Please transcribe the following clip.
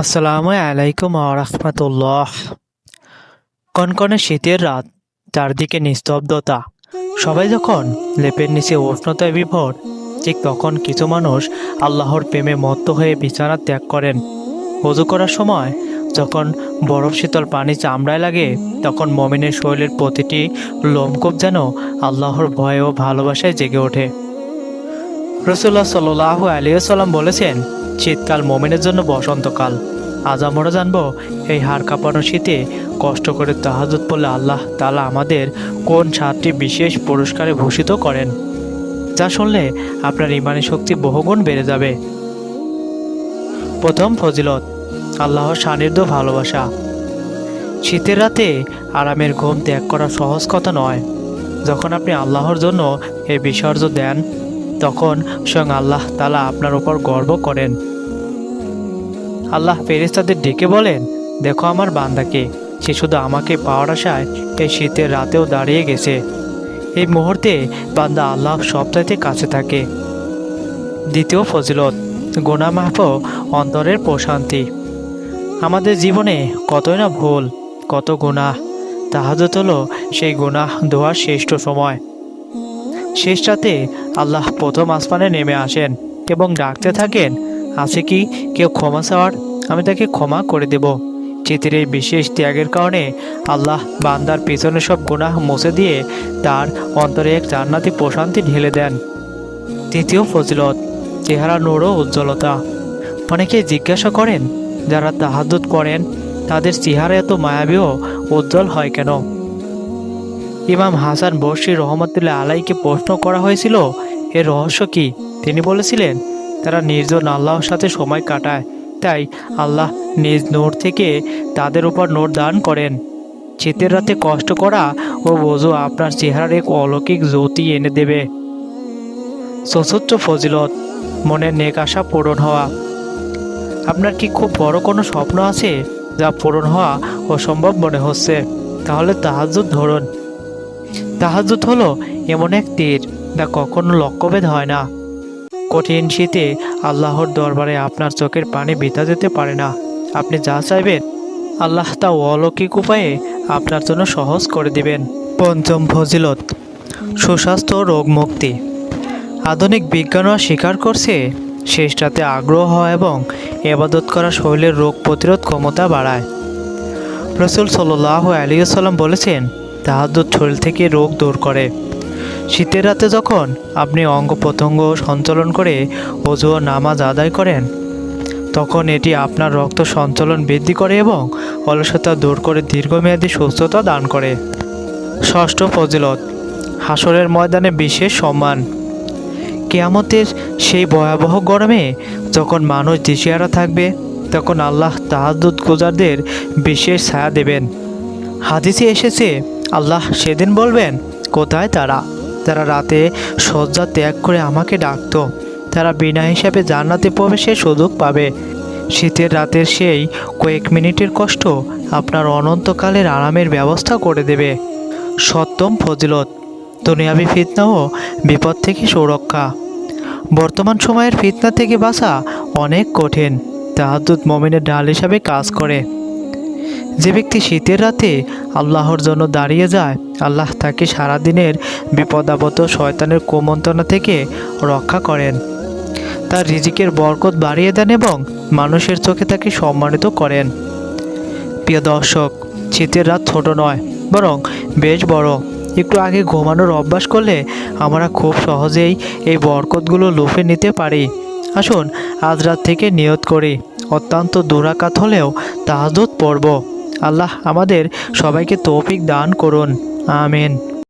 আসসালামু আলাইকুম রহমতুল্লাহ। কনকনে শীতের রাত, চারদিকে নিস্তব্ধতা। সবাই যখন লেপের নিচে উষ্ণতায় বিভোর, ঠিক তখন কিছু মানুষ আল্লাহর প্রেমে মত্ত হয়ে বিছানা ত্যাগ করেন। অজু করার সময় যখন বরফ শীতল পানি চামড়ায় লাগে, তখন মমিনের শরীরের প্রতিটি লোমকূপ যেন আল্লাহর ভয় ও ভালোবাসায় জেগে ওঠে। রসুল্লাহ সাল্লাহ আলিয়াল্লাম বলেছেন, শীতকাল মোমেনের জন্য বসন্তকাল। আজ আমরা জানব, এই হাড় কাঁপানো শীতে কষ্ট করে তাহাজুদ পড়লে আল্লাহ তালা আমাদের কোন সাতটি বিশেষ পুরস্কারে ভূষিত করেন? যা শুনলে আপনার ইমানি শক্তি বহুগুণ বেড়ে যাবে। প্রথম ফজিলত, আল্লাহর সান্নিধ্য ভালোবাসা। শীতের রাতে আরামের ঘুম ত্যাগ করা সহজ কথা নয়। যখন আপনি আল্লাহর জন্য এই বিসর্জন দেন তখন স্বয়ং আল্লাহ তালা আপনার ওপর গর্ব করেন। আল্লাহ ফেরেস্তাদের ডেকে বলেন, দেখো আমার বান্দাকে, সে শুধু আমাকে পাওয়ার আশায় এই শীতের রাতেও দাঁড়িয়ে গেছে। এই মুহূর্তে বান্দা আল্লাহ সবচাইতে কাছে থাকে। দ্বিতীয় ফজিলত, গোনা মাহফ অন্তরের প্রশান্তি। আমাদের জীবনে কতই না ভুল, কত গুনাহ, তাহাজত হলো সেই গুনাহ ধোয়ার শ্রেষ্ঠ সময়। শেষ রাতে আল্লাহ প্রথম আসমানে নেমে আসেন এবং ডাকতে থাকেন, আছে কি কেউ ক্ষমা চাওয়ার? আমি তাকে ক্ষমা করে দেব। চিতির এই বিশেষ ত্যাগের কারণে আল্লাহ বান্দার পিছনে সব গুনাহ মুছে দিয়ে তার অন্তরে এক জান্নাতি প্রশান্তি ঢেলে দেন। তৃতীয় ফজিলত, চেহারা ও উজ্জ্বলতা। অনেকে জিজ্ঞাসা করেন, যারা তাহাদুত করেন, তাদের চেহারা এত মায়াবী ও উজ্জ্বল হয় কেন? ইমাম হাসান বর্ষি রহমতুল্লাহ আলাইকে প্রশ্ন করা হয়েছিল এর রহস্য কি? তিনি বলেছিলেন, তারা নির্জন আল্লাহর সাথে সময় কাটায়, তাই আল্লাহ নিজ নূর থেকে তাদের উপর নোট দান করেন। শীতের রাতে কষ্ট করা ও বোঝো আপনার চেহারার এক অলৌকিক জ্যোতি এনে দেবে। চতুর্থ ফজিলত মনের নেক আশা পূরণ হওয়া। আপনার কি খুব বড় কোনো স্বপ্ন আছে যা পূরণ হওয়া অসম্ভব মনে হচ্ছে? তাহলে তাহাজুদ ধরুন। তাহাজুদ হলো এমন এক তীর যা কখনো লক্ষ্যভেদ হয় না। কঠিন শীতে আল্লাহর দরবারে আপনার চোখের পানি বিতা যেতে পারে না। আপনি যা চাইবেন, আল্লাহ তা অলৌকিক উপায়ে আপনার জন্য সহজ করে দিবেন। পঞ্চম ফজিলত, সুস্বাস্থ্য রোগ মুক্তি আধুনিক বিজ্ঞানরা স্বীকার করছে, শেষ রাতে আগ্রহ এবং এবাদত করা শরীরের রোগ প্রতিরোধ ক্ষমতা বাড়ায়। রসুল সাল্লাহ আলিয়াল্লাম বলেছেন তাহাদুত শরীর থেকে রোগ দূর করে। শীতের রাতে যখন আপনি অঙ্গ প্রত্যঙ্গ সঞ্চালন করে অজু ও নামাজ আদায় করেন, তখন এটি আপনার রক্ত সঞ্চালন বৃদ্ধি করে এবং অলসতা দূর করে দীর্ঘমেয়াদী সুস্থতা দান করে। ষষ্ঠ ফজিলত, হাসরের ময়দানে বিশেষ সম্মান। কেয়ামতের সেই ভয়াবহ গরমে যখন মানুষ দিশিয়ারা থাকবে, তখন আল্লাহ তাহাদুদ গুজারদের বিশেষ ছায়া দেবেন। হাদিসে এসেছে আল্লাহ সেদিন বলবেন, কোথায় তারা? তারা রাতে শয্যা ত্যাগ করে আমাকে ডাকতো। তারা বিনা হিসাবে জান্নাতে প্রবেশের সুযোগ পাবে। শীতের রাতের সেই কয়েক মিনিটের কষ্ট আপনার অনন্তকালের আরামের ব্যবস্থা করে দেবে। সপ্তম ফজিলত, দুনিয়াবি ফিতনা ও বিপদ থেকে সুরক্ষা। বর্তমান সময়ের ফিতনা থেকে বাঁচা অনেক কঠিন। তাহাদুত মমিনের ডাল হিসাবে কাজ করে। যে ব্যক্তি শীতের রাতে আল্লাহর জন্য দাঁড়িয়ে যায়, আল্লাহ তাকে সারাদিনের বিপদ আপদ শয়তানের কুমন্ত্রণা থেকে রক্ষা করেন। তার রিজিকের বরকত বাড়িয়ে দেন এবং মানুষের চোখে তাকে সম্মানিত করেন। প্রিয় দর্শক, শীতের রাত ছোট নয়, বরং বেশ বড়। একটু আগে ঘুমানোর অভ্যাস করলে আমরা খুব সহজেই এই বরকতগুলো লুফে নিতে পারি। আসুন, আজ রাত থেকে নিয়ত করি। অত্যন্ত দুরাকাত হলেও তাহাজুদ পর্ব আল্লাহ আমাদের সবাইকে তৌফিক দান করুন। আমিন।